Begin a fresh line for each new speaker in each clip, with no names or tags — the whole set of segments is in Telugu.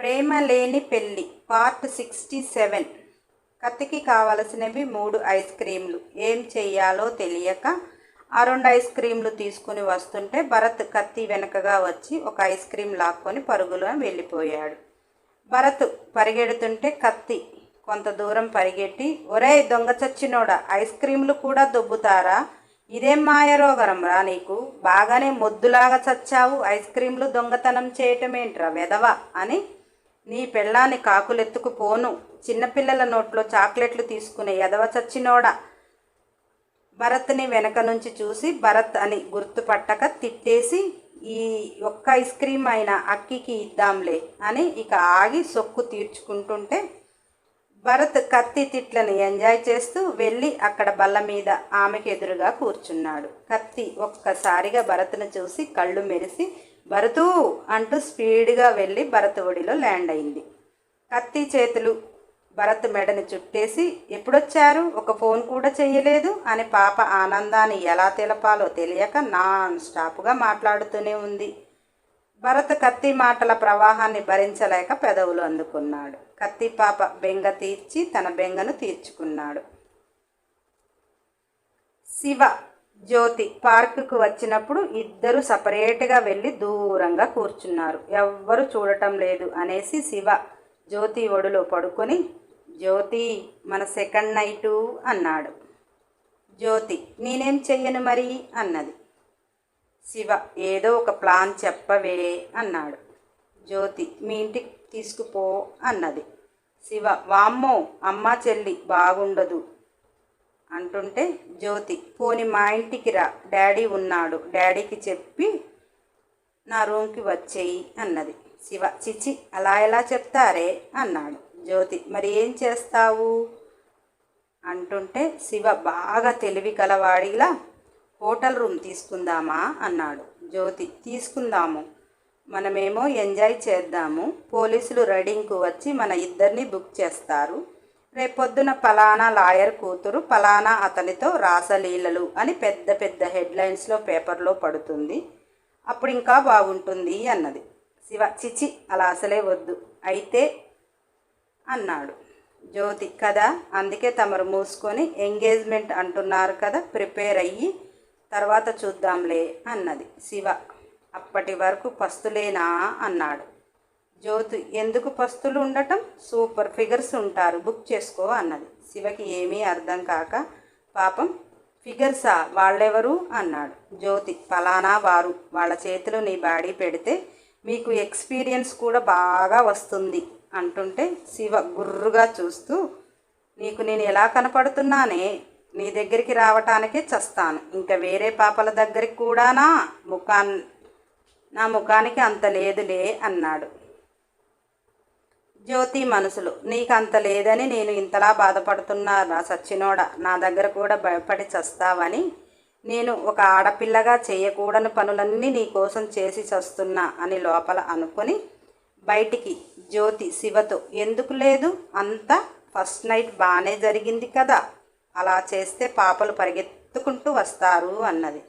ప్రేమ లేని పెళ్ళి పార్ట్ సిక్స్టీ సెవెన్. కత్తికి కావలసినవి మూడు ఐస్ క్రీంలు ఏం చెయ్యాలో తెలియక ఆ రెండు ఐస్ క్రీంలు తీసుకుని వస్తుంటే భరత్ కత్తి వెనకగా వచ్చి ఒక ఐస్ క్రీమ్ లాక్కొని పరుగులో వెళ్ళిపోయాడు. భరత్ పరిగెడుతుంటే కత్తి కొంత దూరం పరిగెట్టి ఒరేయ్ దొంగ చచ్చినోడా ఐస్ క్రీంలు కూడా దొబ్బుతారా? ఇదేం మాయరోగరం రా నీకు? బాగానే మొద్దులాగా చచ్చావు ఐస్ క్రీంలు దొంగతనం చేయటమేంట్రా వెదవా అని నీ పెళ్ళాన్ని కాకులెత్తుకు పోను. చిన్నపిల్లల నోట్లో చాక్లెట్లు తీసుకునే ఎదవ చచ్చినోడ. భరత్ని వెనక నుంచి చూసి భరత్ అని గుర్తుపట్టక తిట్టేసి ఈ ఒక్క ఐస్ క్రీమ్ అయినా అక్కికి ఇద్దాంలే అని ఇక ఆగి సొక్కు తీర్చుకుంటుంటే భరత్ కత్తి తిట్లను ఎంజాయ్ చేస్తూ వెళ్ళి అక్కడ బల్ల మీద ఆమెకి ఎదురుగా కూర్చున్నాడు. కత్తి ఒక్కసారిగా భరత్ను చూసి కళ్ళు మెరిసి భరతు అంటూ స్పీడ్గా వెళ్ళి భరత్ ఒడిలో ల్యాండ్ అయింది. కత్తి చేతులు భరత్ మెడని చుట్టేసి ఎప్పుడొచ్చారు? ఒక ఫోన్ కూడా చేయలేదు అని పాప ఆనందాన్ని ఎలా తెలపాలో తెలియక నాన్ స్టాప్గా మాట్లాడుతూనే ఉంది. భరత్ కత్తి మాటల ప్రవాహాన్ని భరించలేక పెదవులు అందుకున్నాడు. కత్తి పాప బెంగ తీర్చి తన బెంగను తీర్చుకున్నాడు. శివ జ్యోతి పార్కుకు వచ్చినప్పుడు ఇద్దరు సపరేట్గా వెళ్ళి దూరంగా కూర్చున్నారు. ఎవ్వరు చూడటం లేదు అనేసి శివ జ్యోతి ఒడిలో పడుకొని జ్యోతి మన సెకండ్ నైటు అన్నాడు. జ్యోతి నేనేం చెయ్యను మరి? అన్నది. శివ ఏదో ఒక ప్లాన్ చెప్పవే అన్నాడు. జ్యోతి మీ ఇంటికి తీసుకుపో అన్నది. శివ వామ్మో అమ్మ చెల్లి బాగుండదు. అంటుంటే జ్యోతి పోని మా ఇంటికి రా. డాడీ ఉన్నాడు. డాడీకి చెప్పి నా రూమ్కి వచ్చేయి అన్నది. శివ చిచి అలా ఎలా చెప్తారే? అన్నాడు. జ్యోతి మరి ఏం చేస్తావు? అంటుంటే శివ బాగా తెలివి కలవాడిలా హోటల్ రూమ్ తీసుకుందామా? అన్నాడు. జ్యోతి తీసుకుందాము. మనమేమో ఎంజాయ్ చేద్దాము. పోలీసులు రైడింగ్కు వచ్చి మన ఇద్దరిని బుక్ చేస్తారు. రేపొద్దున పలానా లాయర్ కూతురు పలానా అతనితో రాసలీలలు అని పెద్ద పెద్ద హెడ్లైన్స్లో పేపర్లో పడుతుంది. అప్పుడు ఇంకా బాగుంటుంది అన్నది. శివ చిచి అలా అసలే వద్దు. అయితే అన్నాడు. జ్యోతి కదా అందుకే తమరు మూసుకొని ఎంగేజ్మెంట్ అంటున్నారు కదా ప్రిపేర్ అయ్యి తర్వాత చూద్దాంలే అన్నది శివ. అప్పటి వరకు పస్తులేనా అన్నాడు. జ్యోతి ఎందుకు పస్తులు ఉండటం? సూపర్ ఫిగర్స్ ఉంటారు బుక్ చేసుకో అన్నది. శివకి ఏమీ అర్థం కాక పాపం ఫిగర్సా వాళ్ళెవరు? అన్నాడు. జ్యోతి ఫలానా వారు వాళ్ళ చేతిలో నీ బాడీ పెడితే మీకు ఎక్స్పీరియన్స్ కూడా బాగా వస్తుంది అంటుంటే శివ గుర్రుగా చూస్తూ నీకు నేను ఎలా కనపడుతున్నానే? నీ దగ్గరికి రావటానికే చస్తాను. ఇంకా వేరే పాపల దగ్గరికి కూడానా? ముఖాన్ నా ముఖానికి అంత లేదులే అన్నాడు. జ్యోతి మనసులు. నీకు అంత లేదని నేను ఇంతలా బాధపడుతున్నారా సచ్చినోడ. నా దగ్గర కూడా భయపడి చస్తావని నేను ఒక ఆడపిల్లగా చేయకూడని పనులన్నీ నీ కోసం చేసి చస్తున్నా అని లోపల అనుకొని బయటికి జ్యోతి శివతో ఎందుకు లేదు? అంతా ఫస్ట్ నైట్ బాగానే జరిగింది కదా. అలా చేస్తే పాపలు పరిగెత్తుకుంటూ వస్తారు అన్నది.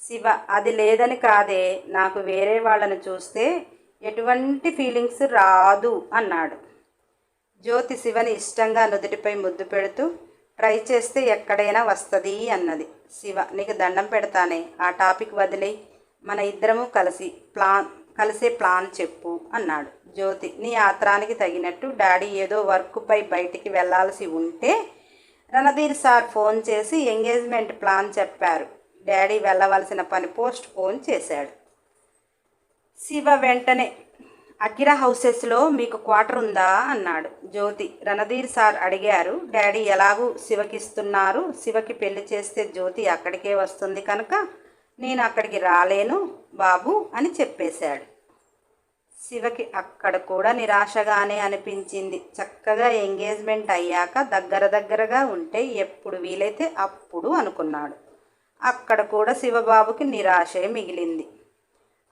శివ అది లేదని కాదే. నాకు వేరే వాళ్ళని చూస్తే ఎటువంటి ఫీలింగ్స్ రాదు అన్నాడు. జ్యోతి శివని ఇష్టంగా నుదుటిపై ముద్దు పెడుతూ ట్రై చేస్తే ఎక్కడైనా వస్తుంది అన్నది. శివ నీకు దండం పెడతానే ఆ టాపిక్ వదిలే మన ఇద్దరము కలిసి ప్లాన్ కలిసే ప్లాన్ చెప్పు అన్నాడు. జ్యోతి నీ ఆత్రానికి తగినట్టు డాడీ ఏదో వర్క్పై బయటికి వెళ్ళాల్సి ఉంటే రణధీర్ సార్ ఫోన్ చేసి ఎంగేజ్మెంట్ ప్లాన్ చెప్పారు. డాడీ వెళ్ళవలసిన పని పోస్ట్ పోన్ చేశాడు. శివ వెంటనే అకిరా హౌసెస్లో మీకు క్వార్టర్ ఉందా? అన్నాడు. జ్యోతి రణధీర్ సార్ అడిగారు డాడీ ఎలాగూ శివకిస్తున్నారు? శివకి పెళ్ళి చేస్తే జ్యోతి అక్కడికే వస్తుంది కనుక నేను అక్కడికి రాలేను బాబు అని చెప్పేశాడు. శివకి అక్కడ కూడా నిరాశగానే అనిపించింది. చక్కగా ఎంగేజ్మెంట్ అయ్యాక దగ్గర దగ్గరగా ఉంటే ఎప్పుడు వీలైతే అప్పుడు అనుకున్నాడు. అక్కడ కూడా శివబాబుకి నిరాశే మిగిలింది.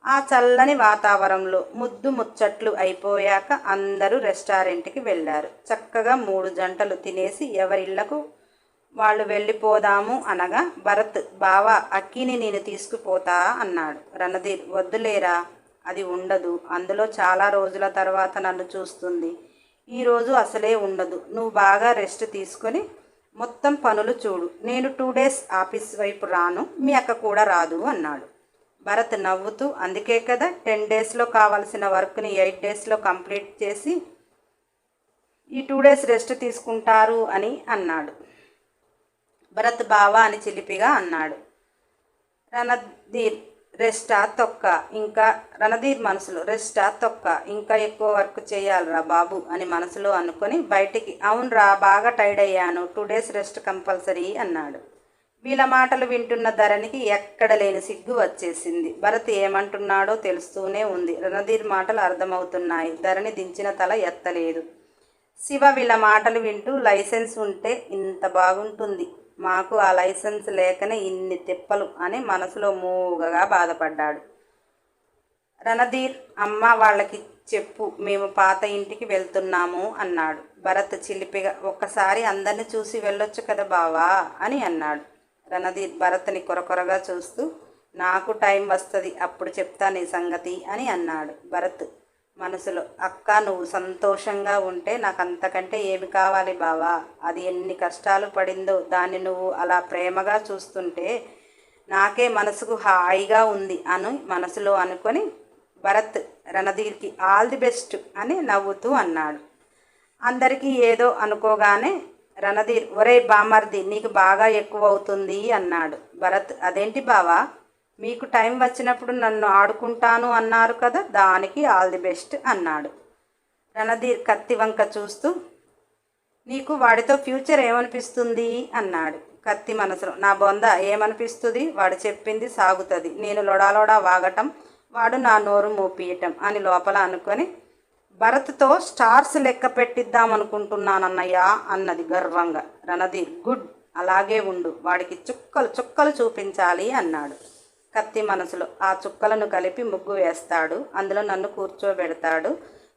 ఆ చల్లని వాతావరణంలో ముద్దు ముచ్చట్లు అయిపోయాక అందరూ రెస్టారెంట్కి వెళ్ళారు. చక్కగా మూడు జంటలు తినేసి ఎవరిళ్ళకు వాళ్ళు వెళ్ళిపోదాము అనగా భరత్ బావా అక్కిని నేను తీసుకుపోతా అన్నాడు. రణధీర్ వద్దులేరా? అది ఉండదు. అందులో చాలా రోజుల తర్వాత నన్ను చూస్తుంది. ఈరోజు అసలే ఉండదు. నువ్వు బాగా రెస్ట్ తీసుకొని మొత్తం పనులు చూడు. నేను టూ డేస్ ఆఫీస్ వైపు రాను. మీ అక్క కూడా రాదు అన్నాడు. భరత్ నవ్వుతూ అందుకే కదా టెన్ డేస్లో కావాల్సిన వర్క్ని ఎయిట్ డేస్లో కంప్లీట్ చేసి ఈ టూ డేస్ రెస్ట్ తీసుకుంటారు అని అన్నాడు. భరత్ బావా అని చిలిపిగా అన్నాడు. రణధీర్ రెస్టా తొక్క ఇంకా రణధీర్ మనసులో రెస్టా తొక్క ఇంకా ఎక్కువ వర్క్ చేయాలిరా బాబు అని మనసులో అనుకొని బయటికి అవునరా బాగా టైర్డ్ అయ్యాను టూ డేస్ రెస్ట్ కంపల్సరీ అన్నాడు. వీళ్ళ మాటలు వింటున్న ధరణికి ఎక్కడ లేని సిగ్గు వచ్చేసింది. భరత్ ఏమంటున్నాడో తెలుస్తూనే ఉంది. రణధీర్ మాటలు అర్థమవుతున్నాయి. ధరణి దించిన తల ఎత్తలేదు. శివ వీళ్ళ మాటలు వింటూ లైసెన్స్ ఉంటే ఇంత బాగుంటుంది. మాకు ఆ లైసెన్స్ లేకనే ఇన్ని తిప్పలు అని మనసులో మూగగా బాధపడ్డాడు. రణధీర్ అమ్మ వాళ్ళకి చెప్పు మేము పాత ఇంటికి వెళ్తున్నాము అన్నాడు. భరత్ చిలిపిగా ఒక్కసారి అందరిని చూసి వెళ్ళొచ్చు కదా బావా అని అన్నాడు. రణధీర్ భరత్ని కొరకొరగా చూస్తూ నాకు టైం వస్తుంది అప్పుడు చెప్తా నీ సంగతి అని అన్నాడు భరత్. మనసులో అక్క నువ్వు సంతోషంగా ఉంటే నాకు అంతకంటే ఏమి కావాలి బావా? అది ఎన్ని కష్టాలు పడిందో దాన్ని నువ్వు అలా ప్రేమగా చూస్తుంటే నాకే మనసుకు హాయిగా ఉంది అని మనసులో అనుకొని భరత్ రణధీర్కి ఆల్ ది బెస్ట్ అని నవ్వుతూ అన్నాడు. అందరికీ ఏదో అనుకోగానే రణధీర్ ఒరే బామర్ది నీకు బాగా ఎక్కువ అవుతుంది అన్నాడు. భరత్ అదేంటి బావా? మీకు టైం వచ్చినప్పుడు నన్ను ఆడుకుంటాను అన్నారు కదా దానికి ఆల్ ది బెస్ట్ అన్నాడు. రణధీర్ కత్తి వంక చూస్తూ నీకు వాడితో ఫ్యూచర్ ఏమనిపిస్తుంది? అన్నాడు. కత్తి మనసులో నా బొంద ఏమనిపిస్తుంది? వాడు చెప్పింది సాగుతుంది. నేను లొడాలొడా వాగటం వాడు నా నోరు మూపియటం అని లోపల అనుకొని భరత్తో స్టార్స్ లెక్క పెట్టిద్దాం అనుకుంటున్నానన్నయ్య అన్నది గర్వంగా. రణధీర్ గుడ్ అలాగే ఉండు వాడికి చుక్కలు చుక్కలు చూపించాలి అన్నాడు. కత్తి మనసులో ఆ చుక్కలను కలిపి ముగ్గు వేస్తాడు అందులో నన్ను కూర్చోబెడతాడు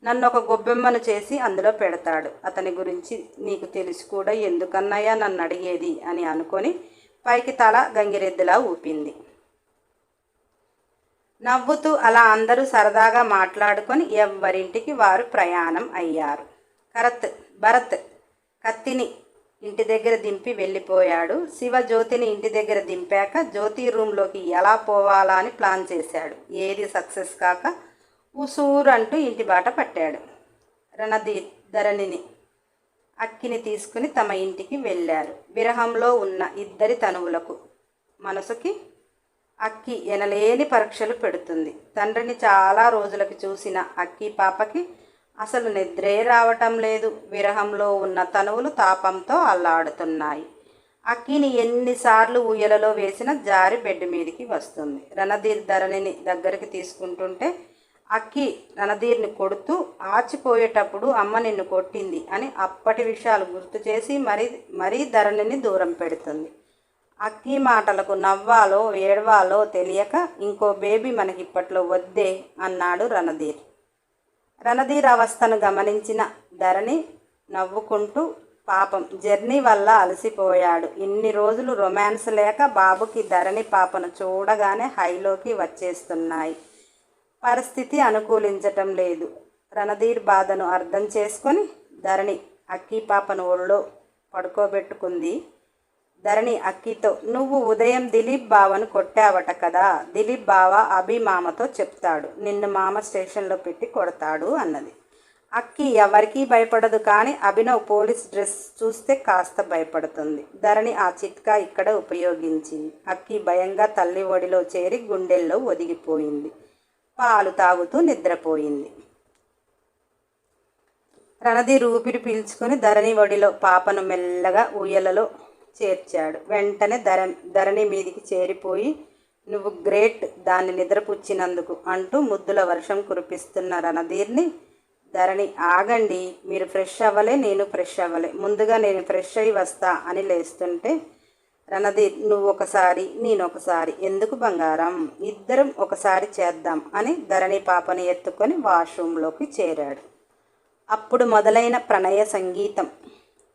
నన్ను ఒక గొబ్బెమ్మను చేసి అందులో పెడతాడు. అతని గురించి నీకు తెలిసి కూడా ఎందుకన్నయ్యా నన్ను అడిగేది అని అనుకొని పైకి తల గంగిరెద్దులా ఊపింది. నవ్వుతూ అలా అందరూ సరదాగా మాట్లాడుకొని ఎవ్వరింటికి వారు ప్రయాణం అయ్యారు. కరత్ భరత్ కత్తిని ఇంటి దగ్గర దింపి వెళ్ళిపోయాడు. శివ జ్యోతిని ఇంటి దగ్గర దింపాక జ్యోతి రూమ్లోకి ఎలా పోవాలా అని ప్లాన్ చేశాడు. ఏది సక్సెస్ కాక ఉసూరు అంటూ ఇంటి బాట పట్టాడు. రణధీర్ ధరణిని అక్కిని తీసుకుని తమ ఇంటికి వెళ్ళారు. విరహంలో ఉన్న ఇద్దరి తనువులకు మనసుకి అక్కి ఎనలేని పరీక్షలు పెడుతుంది. తండ్రిని చాలా రోజులకి చూసిన అక్కి పాపకి అసలు నిద్రే రావటం లేదు. విరహంలో ఉన్న తనువులు తాపంతో అల్లాడుతున్నాయి. అక్కిని ఎన్నిసార్లు ఊయలలో వేసిన జారి బెడ్ మీదకి వస్తుంది. రణధీర్ ధరణిని దగ్గరికి తీసుకుంటుంటే అక్కి రణధీర్ని కొడుతూ ఆచిపోయేటప్పుడు అమ్మ నిన్ను కొట్టింది అని అప్పటి విషయాలు గుర్తు చేసి మరీ మరీ ధరణిని దూరం పెడుతుంది. అక్కి మాటలకు నవ్వాలో ఏడవాలో తెలియక ఇంకో బేబీ మనకి ఇప్పట్లో వద్దే అన్నాడు రణధీర్. రణధీర్ అవస్థను గమనించిన ధరణి నవ్వుకుంటూ పాపం జర్నీ వల్ల అలసిపోయాడు. ఇన్ని రోజులు రొమాన్స్ లేక బాబుకి ధరణి పాపను చూడగానే హైలోకి వచ్చేస్తున్నాయి. పరిస్థితి అనుకూలించటం లేదు. రణధీర్ బాధను అర్థం చేసుకొని ధరణి అక్కి పాపను ఒళ్ళో పడుకోబెట్టుకుంది. ధరణి అక్కితో నువ్వు ఉదయం దిలీప్ బావను కొట్టావట కదా దిలీప్ బావ అభి మామతో చెప్తాడు నిన్ను మామ స్టేషన్లో పెట్టి కొడతాడు అన్నది. అక్కి ఎవరికీ భయపడదు కానీ అభినవ్ పోలీస్ డ్రెస్ చూస్తే కాస్త భయపడుతుంది. ధరణి ఆ చిట్కా ఇక్కడ ఉపయోగించింది. అక్కి భయంగా తల్లి ఒడిలో చేరి గుండెల్లో ఒదిగిపోయింది. పాలు తాగుతూ నిద్రపోయింది. రణధి ఊపిరి పీల్చుకొని ధరణి ఒడిలో పాపను మెల్లగా ఉయ్యలలో చేర్చాడు. వెంటనే ధర ధరణి మీదికి చేరిపోయి నువ్వు గ్రేట్ దాన్ని నిద్రపుచ్చినందుకు అంటూ ముద్దుల వర్షం కురిపిస్తున్న రణధీర్ని ధరణి ఆగండి మీరు ఫ్రెష్ అవ్వలే నేను ఫ్రెష్ అవ్వలే ముందుగా నేను ఫ్రెష్ అయి వస్తా అని లేస్తుంటే రణధీర్ నువ్వు ఒకసారి నేను ఒకసారి ఎందుకు బంగారం? ఇద్దరం ఒకసారి చేద్దాం అని ధరణి పాపని ఎత్తుకొని వాష్రూంలోకి చేరాడు. అప్పుడు మొదలైన ప్రణయ సంగీతం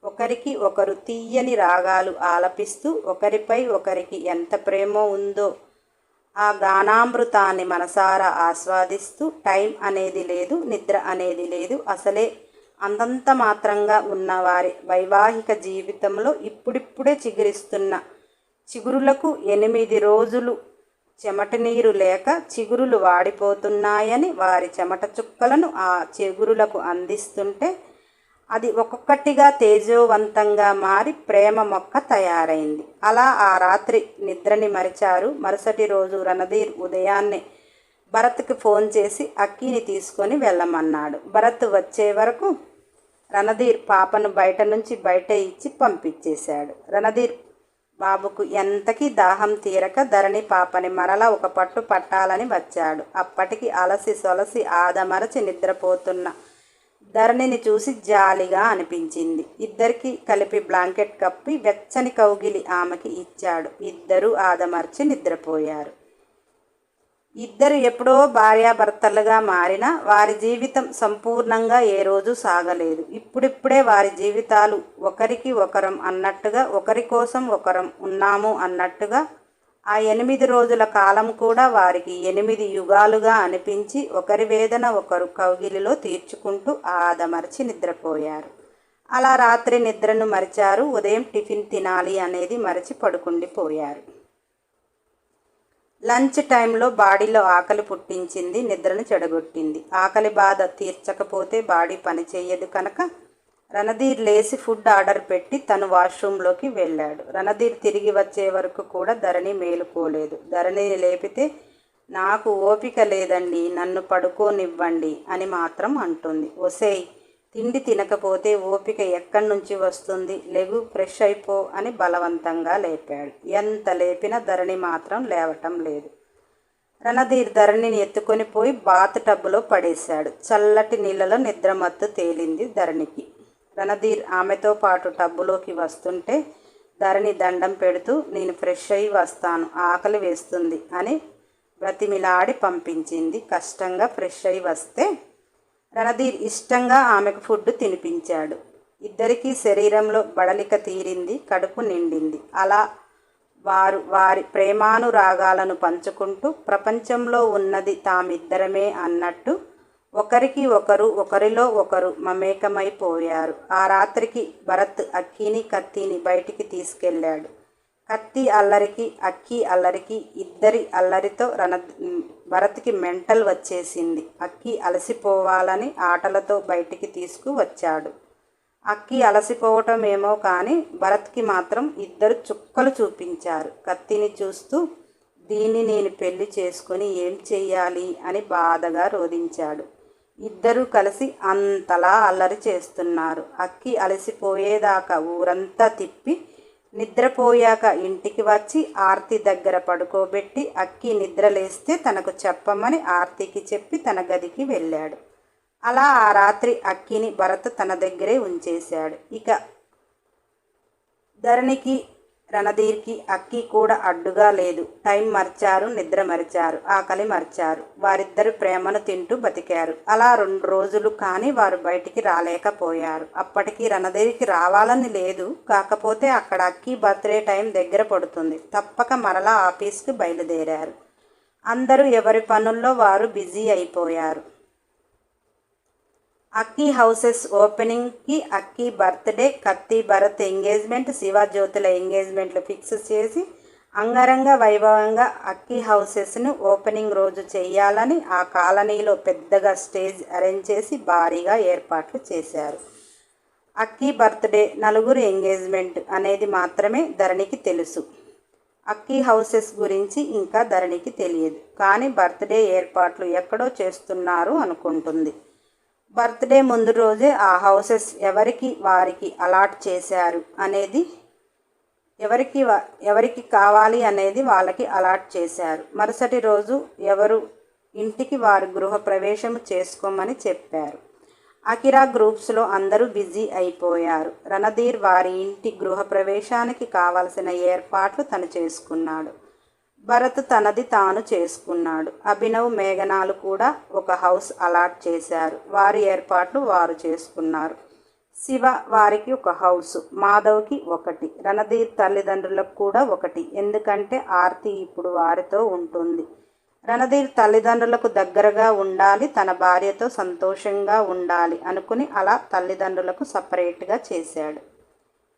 ఒకరికి ఒకరు తీయని రాగాలు ఆలపిస్తూ ఒకరిపై ఒకరికి ఎంత ప్రేమో ఉందో ఆ గానామృతాన్ని మనసారా ఆస్వాదిస్తూ టైం అనేది లేదు నిద్ర అనేది లేదు. అసలే అంతంత మాత్రంగా ఉన్న వారి వైవాహిక జీవితంలో ఇప్పుడిప్పుడే చిగురిస్తున్న చిగురులకు ఎనిమిది రోజులు చెమట నీరు లేక చిగురులు వాడిపోతున్నాయని వారి చెమట చుక్కలను ఆ చిగురులకు అందిస్తుంటే అది ఒక్కొక్కటిగా తేజోవంతంగా మారి ప్రేమ మొక్క తయారైంది. అలా ఆ రాత్రి నిద్రని మరిచారు. మరుసటి రోజు రణధీర్ ఉదయాన్నే భరత్కి ఫోన్ చేసి అక్కిని తీసుకొని వెళ్ళమన్నాడు. భరత్ వచ్చే వరకు రణధీర్ పాపను బయట నుంచి బయట ఇచ్చి పంపించేశాడు. రణధీర్ బాబుకు ఎంతకీ దాహం తీరక ధరణి పాపని మరలా ఒక పట్టు పట్టాలని వచ్చాడు. అప్పటికి అలసి సొలసి ఆదమరచి నిద్రపోతున్న ధరణిని చూసి జాలిగా అనిపించింది. ఇద్దరికి కలిపి బ్లాంకెట్ కప్పి వెచ్చని కౌగిలి ఆమెకి ఇచ్చాడు. ఇద్దరూ ఆదమర్చి నిద్రపోయారు. ఇద్దరు ఎప్పుడో భార్యాభర్తలుగా మారినా వారి జీవితం సంపూర్ణంగా ఏ రోజు సాగలేదు. ఇప్పుడిప్పుడే వారి జీవితాలు ఒకరికి ఒకరం అన్నట్టుగా ఒకరి కోసం ఒకరం ఉన్నాము అన్నట్టుగా ఆ ఎనిమిది రోజుల కాలం కూడా వారికి ఎనిమిది యుగాలుగా అనిపించి ఒకరి వేదన ఒకరు కౌగిలిలో తీర్చుకుంటూ ఆదమర్చి నిద్రపోయారు. అలా రాత్రి నిద్రను మరిచారు. ఉదయం టిఫిన్ తినాలి అనేది మరచి పడుకుండిపోయారు లంచ్ టైంలో బాడీలో ఆకలి పుట్టించింది. నిద్రను చెడగొట్టింది. ఆకలి బాధ తీర్చకపోతే బాడీ పనిచేయదు కనుక రణధీర్ లేచి ఫుడ్ ఆర్డర్ పెట్టి తను వాష్రూమ్లోకి వెళ్ళాడు. రణధీర్ తిరిగి వచ్చే వరకు కూడా ధరణి మేలుకోలేదు. ధరణిని లేపితే నాకు ఓపిక లేదండి నన్ను పడుకోనివ్వండి అని మాత్రం అంటుంది. ఒసేయ్ తిండి తినకపోతే ఓపిక ఎక్కడి నుంచి వస్తుంది? లెగు ఫ్రెష్ అయిపో అని బలవంతంగా లేపాడు. ఎంత లేపినా ధరణి మాత్రం లేవటం లేదు. రణధీర్ ధరణిని ఎత్తుకొని పోయి బాత్ టబ్బులో పడేశాడు. చల్లటి నీళ్ళలో నిద్రమత్తు తేలింది ధరణికి. రణధీర్ ఆమెతో పాటు టబ్బులోకి వస్తుంటే ధరణి దండం పెడుతూ నేను ఫ్రెష్ అయి వస్తాను ఆకలి వేస్తుంది అని బ్రతిమిలాడి పంపించింది. కష్టంగా ఫ్రెష్ అయి వస్తే? రణధీర్ ఇష్టంగా ఆమెకు ఫుడ్ తినిపించాడు. ఇద్దరికీ శరీరంలో బడలిక తీరింది కడుపు నిండింది. అలా వారు వారి ప్రేమానురాగాలను పంచుకుంటూ ప్రపంచంలో ఉన్నది తామిద్దరమే అన్నట్టు ఒకరికి ఒకరు ఒకరిలో ఒకరు మమేకమైపోయారు. ఆ రాత్రికి భరత్ అక్కిని కత్తిని బయటికి తీసుకెళ్ళాడు. కత్తి అల్లరికి అక్కి అల్లరికి ఇద్దరి అల్లరితో రణ భరత్కి మెంటల్ వచ్చేసింది. అక్కి అలసిపోవాలని ఆటలతో బయటికి తీసుకువచ్చాడు అక్కి అలసిపోవటం ఏమో కానీ భరత్కి మాత్రం ఇద్దరు చుక్కలు చూపించారు. కత్తిని చూస్తూ దీన్ని నేను పెళ్ళి చేసుకొని ఏం చెయ్యాలి? అని బాధగా రోధించాడు. ఇద్దరూ కలిసి అంతలా అల్లరి చేస్తున్నారు. అక్కి అలసిపోయేదాకా ఊరంతా తిప్పి నిద్రపోయాక ఇంటికి వచ్చి ఆర్తి దగ్గర పడుకోబెట్టి అక్కి నిద్రలేస్తే తనకు చెప్పమని ఆర్తికి చెప్పి తన గదికి వెళ్ళాడు. అలా ఆ రాత్రి అక్కిని భరత్ తన దగ్గరే ఉంచేశాడు. ఇక ధరణికి రణధీర్కి అక్కి కూడా అడ్డుగా లేదు. టైం మర్చారు నిద్ర మరిచారు ఆకలి మర్చారు. వారిద్దరు ప్రేమను తింటూ బతికారు. అలా రెండు రోజులు కానీ వారు బయటికి రాలేకపోయారు. అప్పటికి రణధీర్కి రావాలని లేదు. కాకపోతే అక్కడ అక్కి బర్త్డే టైం దగ్గర పడుతుంది. తప్పక మరలా ఆఫీస్కి బయలుదేరారు. అందరూ ఎవరి పనుల్లో వారు బిజీ అయిపోయారు. అక్కీ హౌసెస్ ఓపెనింగ్కి అక్కీ బర్త్డే కత్తి భరత్ ఎంగేజ్మెంట్ శివజ్యోతుల ఎంగేజ్మెంట్లు ఫిక్స్ చేసి అంగరంగ వైభవంగా అక్కీ హౌసెస్ను ఓపెనింగ్ రోజు చేయాలని ఆ కాలనీలో పెద్దగా స్టేజ్ అరేంజ్ చేసి భారీగా ఏర్పాట్లు చేశారు. అక్కీ బర్త్డే నలుగురు ఎంగేజ్మెంట్ అనేది మాత్రమే ధరణికి తెలుసు. అక్కీ హౌసెస్ గురించి ఇంకా ధరణికి తెలియదు. కానీ బర్త్డే ఏర్పాట్లు ఎక్కడో చేస్తున్నారు అనుకుంటుంది. బర్త్డే ముందు రోజే ఆ హౌసెస్ ఎవరికి వారికి అలాట్ చేశారు అనేది ఎవరికి ఎవరికి కావాలి అనేది వాళ్ళకి అలాట్ చేశారు. మరుసటి రోజు ఎవరు ఇంటికి వారు గృహప్రవేశం చేసుకోమని చెప్పారు. అకిరా గ్రూప్స్లో అందరూ బిజీ అయిపోయారు. రణధీర్ వారి ఇంటి గృహప్రవేశానికి కావలసిన ఏర్పాట్లు తను చేసుకున్నాడు. భరత్ తనది తాను చేసుకున్నాడు. అభినవ్ మేఘనాలు కూడా ఒక హౌస్ అలాట్ చేశారు. వారి ఏర్పాట్లు వారు చేసుకున్నారు. శివ వారికి ఒక హౌస్ మాధవ్కి ఒకటి రణధీర్ తల్లిదండ్రులకు కూడా ఒకటి. ఎందుకంటే ఆర్తి ఇప్పుడు వారితో ఉంటుంది. రణధీర్ తల్లిదండ్రులకు దగ్గరగా ఉండాలి తన భార్యతో సంతోషంగా ఉండాలి అనుకుని అలా తల్లిదండ్రులకు సపరేట్గా చేశాడు.